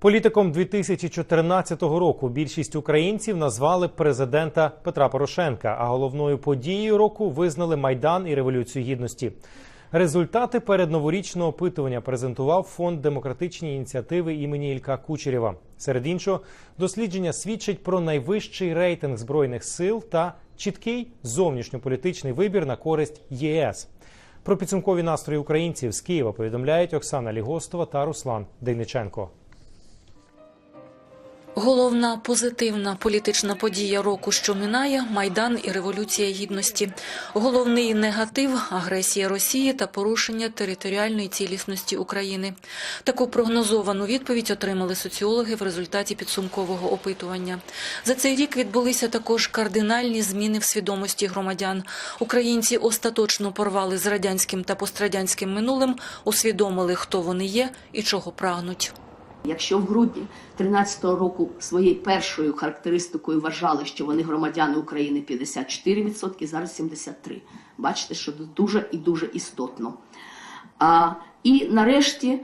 Політиком 2014 року більшість українців назвали президента Петра Порошенка, а головною подією року визнали майдан і революцію гідності. Результати передноворічного опитування презентував фонд демократичні ініціативи імені Ілька Кучерєва. Серед іншого, дослідження свідчить про найвищий рейтинг збройних сил та чіткий зовнішньополітичний вибір на користь ЄС. Про підсумкові настрої українців з Києва повідомляють Оксана Лігостова та Руслан Дейниченко. Головна позитивна політична подія року, що минає майдан і революція гідності. Головний негатив агресія Росії та порушення територіальної цілісності України. Таку прогнозовану відповідь отримали соціологи в результаті підсумкового опитування. За цей рік відбулися також кардинальні зміни в свідомості громадян. Українці остаточно порвали з радянським та пострадянським минулим, усвідомили, хто вони є і чого прагнуть. Якщо в грудні 13-го року своєю першою характеристикою вважали, що вони громадяни України 54%, зараз 73%. Бачите, що дуже і дуже істотно. А, і нарешті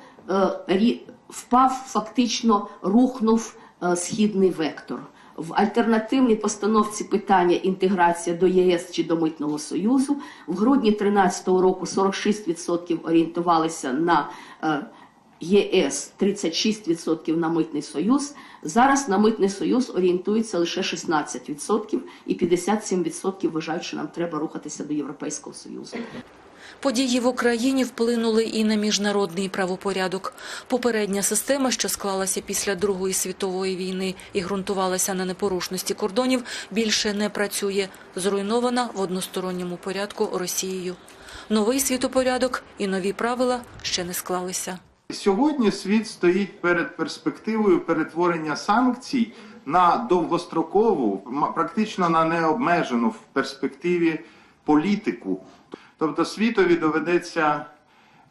е, впав, фактично рухнув е, східний вектор. В альтернативній постановці питання інтеграція до ЄС чи до Митного Союзу в грудні 2013 року 46% орієнтувалися на е, ЄС 36% на митний союз. Зараз на митний союз орієнтується лише 16% і 57% вважають, що нам треба рухатися до Європейського союзу. Події в Україні вплинули і на міжнародний правопорядок. Попередня система, що склалася після Другої світової війни і ґрунтувалася на непорушності кордонів, більше не працює, зруйнована в односторонньому порядку Росією. Новий світопорядок і нові правила ще не склалися. Сьогодні світ стоїть перед перспективою перетворення санкцій на довгострокову, практично на необмежену в перспективі політику. Тобто світові доведеться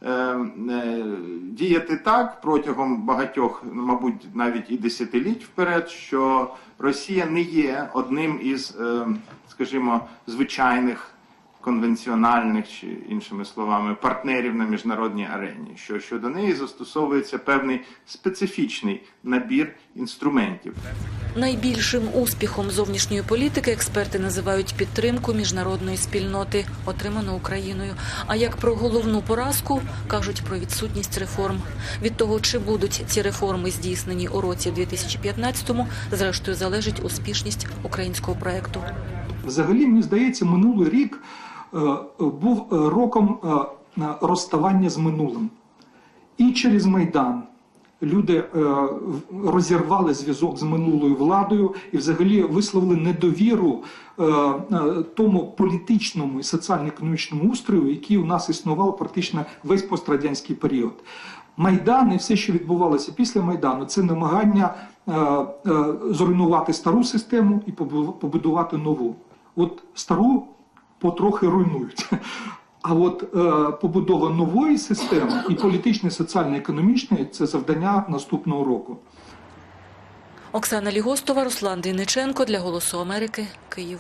е, е, діяти так протягом багатьох, мабуть, навіть і десятиліть вперед, що Росія не є одним із, е, скажімо, звичайних конвенціональних чи іншими словами партнерів на міжнародній арені, що щодо неї застосовується певний специфічний набір інструментів. Найбільшим успіхом зовнішньої політики експерти називають підтримку міжнародної спільноти, отриману Україною. А як про головну поразку кажуть про відсутність реформ. Від того, чи будуть ці реформи здійснені у році 2015-му, зрештою залежить успішність українського проекту. Взагалі, мені здається, минулий рік був е, роком е, розставання з минулим. І через Майдан люди е, розірвали зв'язок з минулою владою і взагалі висловили недовіру е, е, тому політичному і соціально-економічному устрою, який у нас існував практично весь пострадянський період. Майдан і все, що відбувалося після Майдану, це намагання е, е, зруйнувати стару систему і побудувати нову. От стару потрохи руйнують. А от е, побудова нової системи і політичної, соціально-економічної це завдання наступного року. Оксана Лігостова, Руслан Дейниченко для Голосу Америки, Київ.